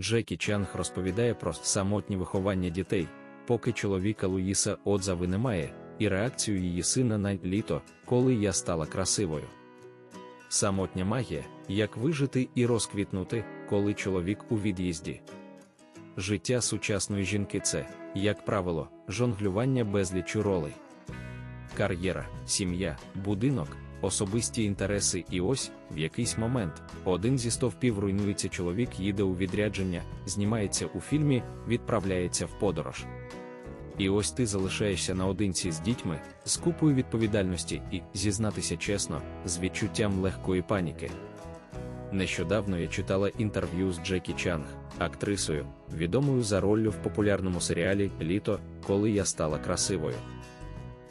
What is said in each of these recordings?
Джекі Чанг розповідає про самотнє виховання дітей, поки чоловіка Луїса Отзави немає, і реакцію її сина на літо, коли я стала красивою. Самотня магія, як вижити і розквітнути, коли чоловік у від'їзді. Життя сучасної жінки це, як правило, жонглювання безлічу ролей. Кар'єра, сім'я, будинок, особисті інтереси, і ось в якийсь момент один зі стовпів руйнується чоловік, їде у відрядження, знімається у фільмі, відправляється в подорож. І ось ти залишаєшся наодинці з дітьми, з купою відповідальності і, зізнатися чесно, з відчуттям легкої паніки. Нещодавно я читала інтерв'ю з Джекі Чанг, актрисою, відомою за роллю в популярному серіалі Літо, коли я стала красивою.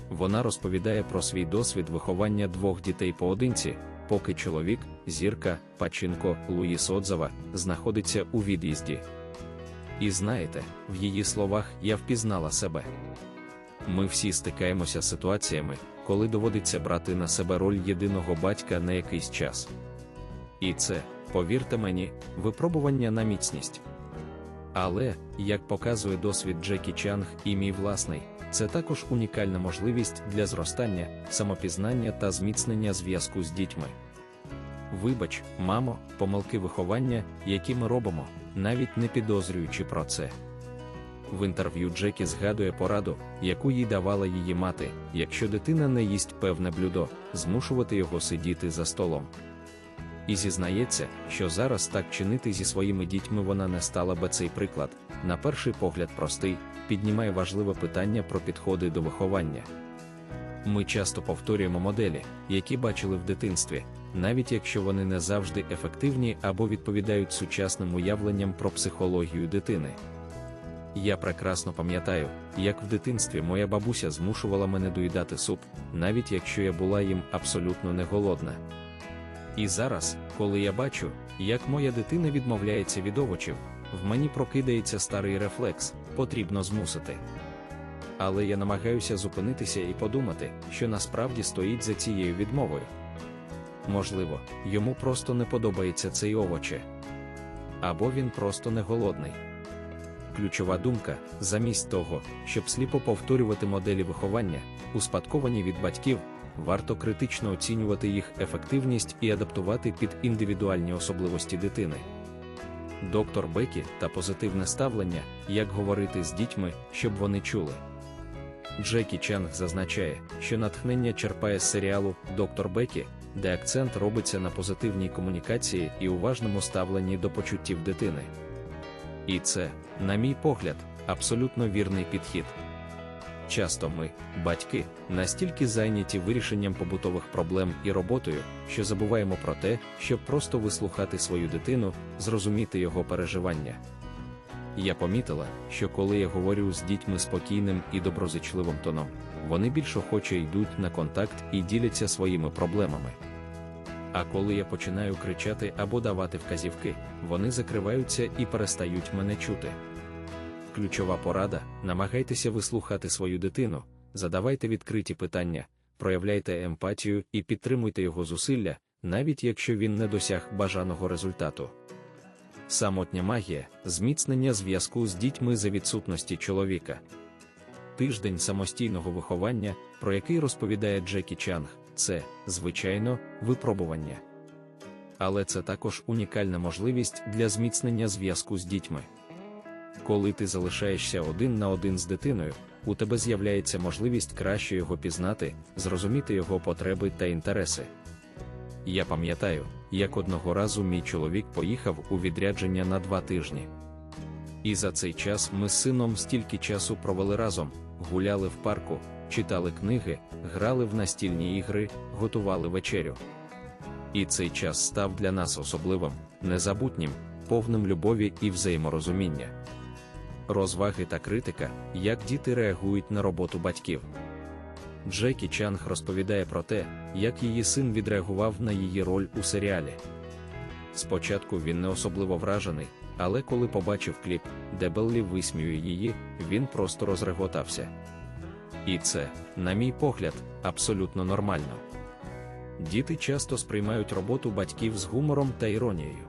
Вона розповідає про свій досвід виховання двох дітей поодинці, поки чоловік, зірка, Пачинко Луїс Отзава, знаходиться у від'їзді. І знаєте, в її словах я впізнала себе. Ми всі стикаємося з ситуаціями, коли доводиться брати на себе роль єдиного батька на якийсь час. І це, повірте мені, випробування на міцність. Але, як показує досвід Джекі Чанг і мій власний, це також унікальна можливість для зростання, самопізнання та зміцнення зв'язку з дітьми. Вибач, мамо, помилки виховання, які ми робимо, навіть не підозрюючи про це. В інтерв'ю Джекі згадує пораду, яку їй давала її мати, якщо дитина не їсть певне блюдо, змушувати його сидіти за столом. І зізнається, що зараз так чинити зі своїми дітьми вона не стала би цей приклад, на перший погляд простий, піднімає важливе питання про підходи до виховання. Ми часто повторюємо моделі, які бачили в дитинстві, навіть якщо вони не завжди ефективні або відповідають сучасним уявленням про психологію дитини. Я прекрасно пам'ятаю, як в дитинстві моя бабуся змушувала мене доїдати суп, навіть якщо я була їм абсолютно не голодна. І зараз, коли я бачу, як моя дитина відмовляється від овочів, в мені прокидається старий рефлекс, потрібно змусити. Але я намагаюся зупинитися і подумати, що насправді стоїть за цією відмовою. Можливо, йому просто не подобається цей овоче. Або він просто не голодний. Ключова думка: замість того, щоб сліпо повторювати моделі виховання, успадковані від батьків, варто критично оцінювати їх ефективність і адаптувати під індивідуальні особливості дитини. Доктор Бекі та позитивне ставлення, як говорити з дітьми, щоб вони чули. Джекі Чанг зазначає, що натхнення черпає з серіалу Доктор Бекі, де акцент робиться на позитивній комунікації і уважному ставленні до почуттів дитини. І це, на мій погляд, абсолютно вірний підхід. Часто ми, батьки, настільки зайняті вирішенням побутових проблем і роботою, що забуваємо про те, щоб просто вислухати свою дитину, зрозуміти його переживання. Я помітила, що коли я говорю з дітьми спокійним і доброзичливим тоном, вони більш охоче йдуть на контакт і діляться своїми проблемами. А коли я починаю кричати або давати вказівки, вони закриваються і перестають мене чути. Ключова порада: намагайтеся вислухати свою дитину, задавайте відкриті питання, проявляйте емпатію і підтримуйте його зусилля, навіть якщо він не досяг бажаного результату. Самотня магія зміцнення зв'язку з дітьми за відсутності чоловіка. Тиждень самостійного виховання, про який розповідає Джекі Чанг, це, звичайно, випробування. Але це також унікальна можливість для зміцнення зв'язку з дітьми. Коли ти залишаєшся один на один з дитиною, у тебе з'являється можливість краще його пізнати, зрозуміти його потреби та інтереси. Я пам'ятаю, як одного разу мій чоловік поїхав у відрядження на два тижні. І за цей час ми з сином стільки часу провели разом, гуляли в парку, читали книги, грали в настільні ігри, готували вечерю. І цей час став для нас особливим, незабутнім, повним любові і взаєморозуміння. Розваги та критика, як діти реагують на роботу батьків. Джекі Чанг розповідає про те, як її син відреагував на її роль у серіалі. Спочатку він не особливо вражений, але коли побачив кліп, де Беллі висміює її, він просто розреготався. І це, на мій погляд, абсолютно нормально. Діти часто сприймають роботу батьків з гумором та іронією.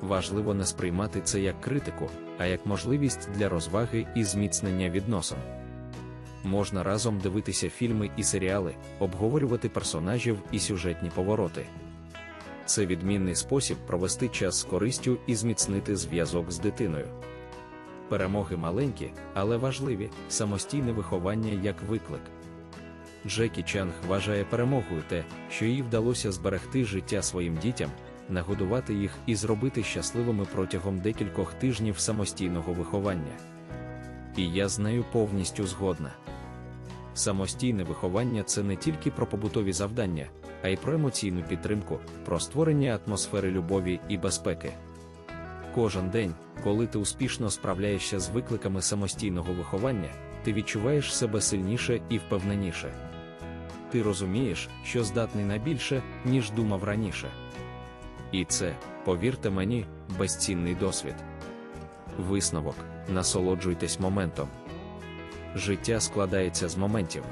важливо не сприймати це як критику, а як можливість для розваги і зміцнення відносин. Можна разом дивитися фільми і серіали, обговорювати персонажів і сюжетні повороти. Це відмінний спосіб провести час з користю і зміцнити зв'язок з дитиною. Перемоги маленькі, але важливі, самостійне виховання як виклик. Джекі Чанг вважає перемогою те, що їй вдалося зберегти життя своїм дітям, нагодувати їх і зробити щасливими протягом декількох тижнів самостійного виховання. І я з нею повністю згодна. Самостійне виховання це не тільки про побутові завдання, а й про емоційну підтримку, про створення атмосфери любові і безпеки. Кожен день, коли ти успішно справляєшся з викликами самостійного виховання, ти відчуваєш себе сильніше і впевненіше. Ти розумієш, що здатний на більше, ніж думав раніше. І це, повірте мені, безцінний досвід. Висновок, насолоджуйтесь моментом. Життя складається з моментів.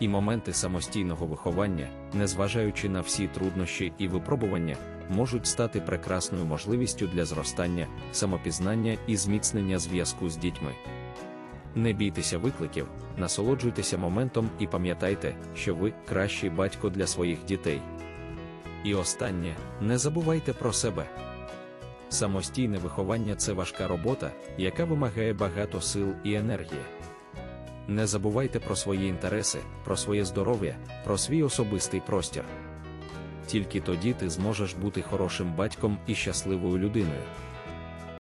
І моменти самостійного виховання, незважаючи на всі труднощі і випробування, можуть стати прекрасною можливістю для зростання, самопізнання і зміцнення зв'язку з дітьми. Не бійтеся викликів, насолоджуйтеся моментом і пам'ятайте, що ви кращий батько для своїх дітей. І останнє, не забувайте про себе. Самостійне виховання це важка робота, яка вимагає багато сил і енергії. Не забувайте про свої інтереси, про своє здоров'я, про свій особистий простір. Тільки тоді ти зможеш бути хорошим батьком і щасливою людиною.